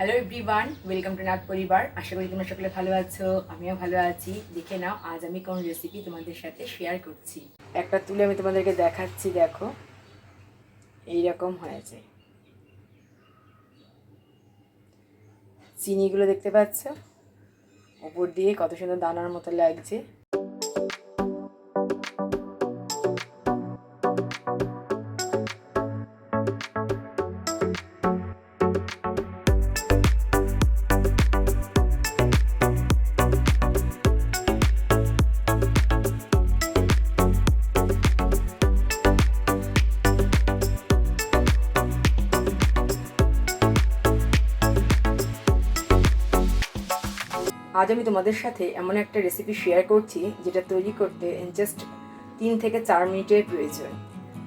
Hello everyone welcome to নাট পরিবার আশা করি তোমরা সকলে ভালো আছো, আমিও ভালো আছি। দেখে নাও, আজ আমি কোন রেসিপি তোমাদের সাথে শেয়ার করছি। একটা তুলে আমি তোমাদেরকে দেখাচ্ছি, দেখো। এই রকম হয়েছে। চিনিগুলো দেখতে পাচ্ছ? ওপর দিয়ে কত সুন্দর দানার মতো লাগছে। আজ আমি তোমাদের সাথে এমন একটা রেসিপি শেয়ার করছি যেটা তৈরি করতে জাস্ট তিন থেকে চার মিনিটের প্রয়োজন।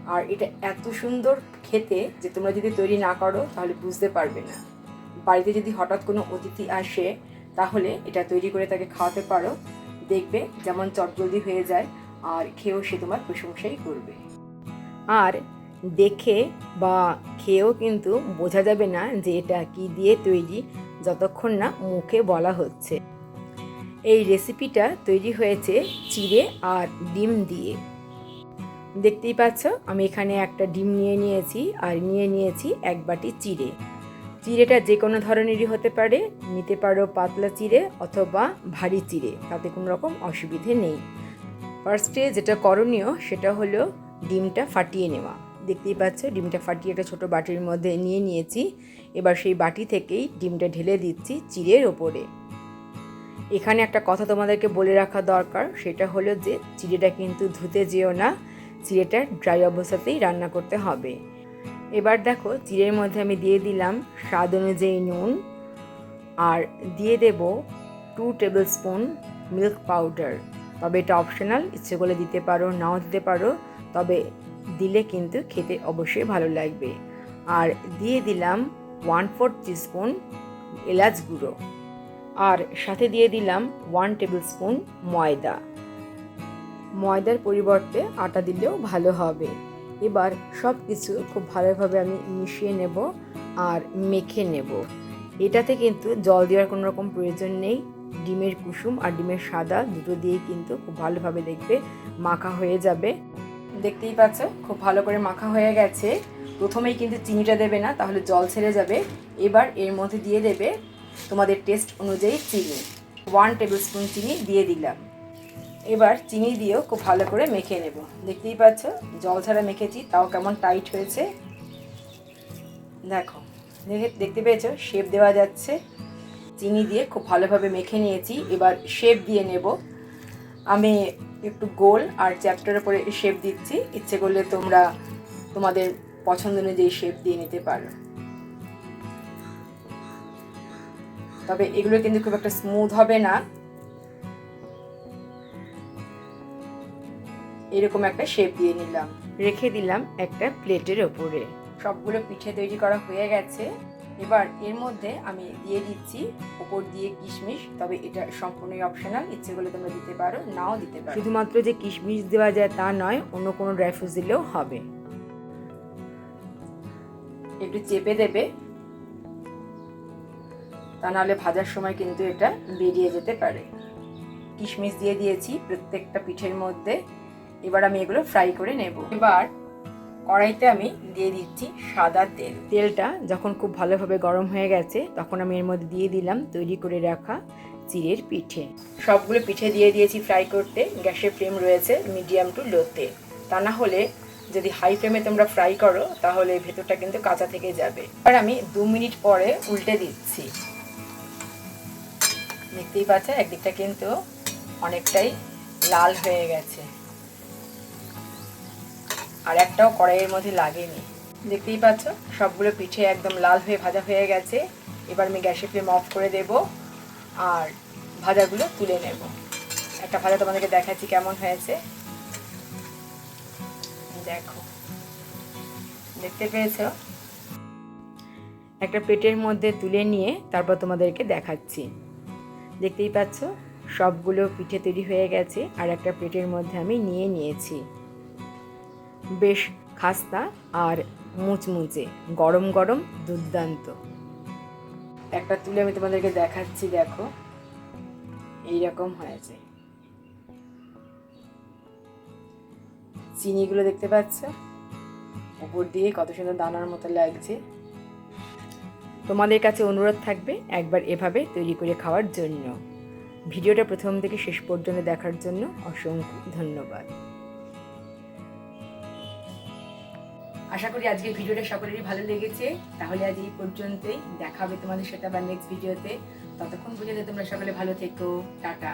আর এটা এত সুন্দর খেতে যে তোমরা যদি তৈরি না করো, তাহলে বুঝতে পারবে না। বাড়িতে যদি হঠাৎ কোনো অতিথি আসে, তাহলে এটা তৈরি করে তাকে খাওয়াতে পারো। দেখবে যেমন চটজলদি হয়ে যায়, আর খেয়েও সে তোমার প্রশংসাই করবে। আর দেখে বা খেয়েও কিন্তু বোঝা যাবে না যে এটা কি দিয়ে তৈরি, যতক্ষণ না মুখে বলা হচ্ছে। এই রেসিপিটা তৈরি হয়েছে চিড়ে আর ডিম দিয়ে। দেখতেই পাচ্ছ, আমি এখানে একটা ডিম নিয়ে নিয়েছি আর নিয়ে নিয়েছি এক বাটি চিড়ে। চিড়েটা যে কোনো ধরনেরই হতে পারে, নিতে পারো পাতলা চিড়ে অথবা ভারী চিড়ে, তাতে কোনো রকম অসুবিধে নেই। ফার্স্টে যেটা করণীয়, সেটা হলো ডিমটা ফাটিয়ে নেওয়া। দেখতেই পাচ্ছ, ডিমটা ফাটিয়ে একটা ছোটো বাটির মধ্যে নিয়ে নিয়েছি। এবার সেই বাটি থেকেই ডিমটা ঢেলে দিচ্ছি চিড়ের ওপরে। এখানে একটা কথা তোমাদেরকে বলে রাখা দরকার, সেটা হলো যে চিড়েটা কিন্তু ধুতে যেও না, চিড়েটা ড্রাই অবস্থাতেই রান্না করতে হবে। এবার দেখো, চিড়ের মধ্যে আমি দিয়ে দিলাম স্বাদ অনুযায়ী নুন, আর দিয়ে দেব two tablespoon milk powder তবে এটা অপশনাল ইচ্ছে করলে দিতে পারো, নাও দিতে পারো, তবে দিলে কিন্তু খেতে অবশ্যই ভালো লাগবে। আর দিয়ে দিলাম ওয়ান ফোর্থ টিস্পুন এলাচ গুঁড়ো। আর সাথে দিয়ে দিলাম ওয়ান টেবিল স্পুন ময়দা। ময়দার পরিবর্তে আটা দিলেও ভালো হবে। এবার সব কিছু খুব ভালোভাবে আমি মিশিয়ে নেব আর মেখে নেব। এটাতে কিন্তু জল দেওয়ার কোনো রকম প্রয়োজন নেই। ডিমের কুসুম আর ডিমের সাদা দুটো দিয়েই কিন্তু খুব ভালোভাবে দেখবে মাখা হয়ে যাবে। দেখতেই পাচ্ছ, খুব ভালো করে মাখা হয়ে গেছে। প্রথমেই কিন্তু চিনিটা দেবে না, তাহলে জল ছেড়ে যাবে। এবার এর মধ্যে দিয়ে দেবে তোমাদের টেস্ট অনুযায়ী চিনি। ওয়ান টেবিল স্পুন চিনি দিয়ে দিলাম। এবার চিনি দিয়েও খুব ভালো করে মেখে নেব। দেখতেই পাচ্ছ, জল ছাড়া মেখেছি, তাও কেমন টাইট হয়েছে। দেখো, দেখে, দেখতে পেয়েছ শেপ দেওয়া যাচ্ছে। চিনি দিয়ে খুব ভালোভাবে মেখে নিয়েছি। এবার শেপ দিয়ে নেব। আমি একটু গোল আর চ্যাপ্টারের পরে শেপ দিচ্ছি। ইচ্ছে করলে তোমরা তোমাদের পছন্দ অনুযায়ী শেপ দিয়ে নিতে পারো। তবে এগুলো কিন্তু খুব একটা স্মুথ হবে না। এরকম একটা শেপ দিয়ে নিলাম। রেখে দিলাম একটা প্লেটের ওপরে। সবগুলো পিঠে তৈরি করা হয়ে গেছে। এবার এর মধ্যে আমি দিয়ে দিচ্ছি ওপর দিয়ে কিশমিশ তবে এটা সম্পূর্ণই অপশনাল ইচ্ছে করলে তোমরা দিতে পারো নাও দিতে পারো। শুধুমাত্র যে কিশমিশ দেওয়া যায় তা নয় অন্য কোনো ড্রাই ফ্রুটস দিলেও হবে। একটু চেপে দেবে তা নাহলে ভাজার সময় কিন্তু এটা বেরিয়ে যেতে পারে। কিশমিশ দিয়ে দিয়েছি প্রত্যেকটা পিঠের মধ্যে। এবার আমি এগুলো ফ্রাই করে নেব। এবার কড়াইতে আমি দিয়ে দিচ্ছি সাদা তেল। তেলটা যখন খুব ভালোভাবে গরম হয়ে গেছে, তখন আমি এর মধ্যে দিয়ে দিলাম তৈরি করে রাখা চিড়ের পিঠে। সবগুলো পিঠে দিয়ে দিয়েছি ফ্রাই করতে। গ্যাসের ফ্লেম রয়েছে মিডিয়াম টু লোতে। তা না হলে যদি হাই ফ্লেমে তোমরা ফ্রাই করো, তাহলে ভেতরটা কিন্তু কাঁচা থেকে যাবে। এবার আমি দু মিনিট পরে উল্টে দিচ্ছি। দেখতেই পাচ্ছ একদিকটা কিন্তু অনেকটাই লাল হয়ে গেছে। আর একটাও কড়াইয়ের মধ্যে লাগেনি। দেখতেই পাচ্ছ, সবগুলো পিঠে একদম লাল হয়ে ভাজা হয়ে গেছে। এবার আমি গ্যাসের ফ্লেম অফ করে দেব আর ভাজাগুলো তুলে নেব। একটা ভাজা তোমাদেরকে দেখাচ্ছি কেমন হয়েছে। দেখো, দেখতে পেয়েছ? একটা পেটের মধ্যে তুলে নিয়ে তারপর তোমাদেরকে দেখাচ্ছি। দেখতেই পাচ্ছ? সবগুলো পিঠে তৈরি হয়ে গেছে আর একটা প্লেটের মধ্যে আমি নিয়ে নিয়েছি। বেশ খাস্তা আর মুচমুচে, গরম গরম, দুর্দান্ত। একটা তুলে আমি তোমাদেরকে দেখাচ্ছি, দেখো। এইরকম হয়েছে। চিনিগুলো দেখতে পাচ্ছ? উপর দিয়ে কত সুন্দর দানার মতো লাগছে। তোমাদের কাছে অনুরোধ থাকবে একবার এভাবে তৈরি করে খাওয়ার জন্য। ভিডিওটা প্রথম থেকে শেষ পর্যন্ত দেখার জন্য অসংখ্য ধন্যবাদ। আশা করি আজকের ভিডিওটা সকলেরই ভালো লেগেছে। তাহলে আজ এই পর্যন্তই। দেখা হবে তোমাদের সাথে আবার নেক্সট ভিডিওতে ততক্ষণ পর্যন্ত তোমরা সকলে ভালো থেকো। টাটা।